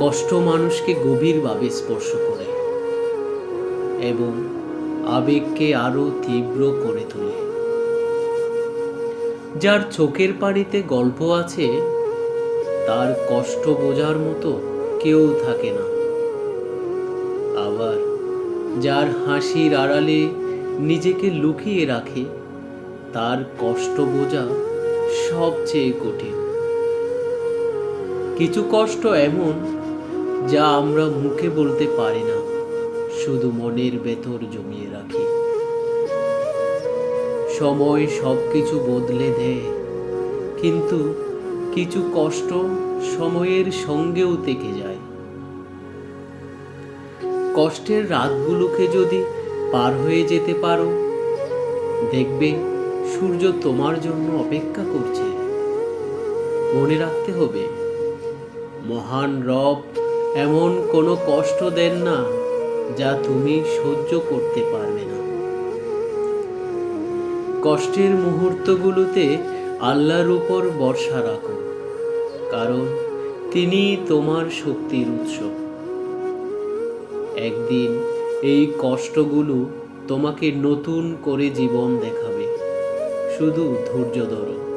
কষ্ট মানুষকে গভীরভাবে স্পর্শ করে এবং আবেগকে আরও তীব্র করে তোলে। যার চোখের পানিতে গল্প আছে, তার কষ্ট বোঝার মতো কেউ থাকে না। আবার যার হাসির আড়ালে নিজেকে লুকিয়ে রাখে, তার কষ্ট বোঝা সবচেয়ে কঠিন। কিছু কষ্ট এমন যা আমরা মুখে বলতে পারি না, শুধু মনের ভেতর জমিয়ে রাখি। সময় সব কিছু বদলে দেয়, কিন্তু কিছু কষ্ট সময়ের সঙ্গেও থেকে যায়। কষ্টের রাতগুলোকে যদি পার হয়ে যেতে পারো, দেখবে সূর্য তোমার জন্য অপেক্ষা করছে। মনে রাখতে হবে, মহান রব এমন কোনো কষ্ট দেন না যা তুমি সহ্য করতে পারবে না। কষ্টের মুহূর্তগুলোতে আল্লাহর উপর ভরসা রাখো, কারণ তিনি তোমার শক্তির উৎস। একদিন এই কষ্টগুলো তোমাকে নতুন করে জীবন দেখাবে, শুধু ধৈর্য ধরো।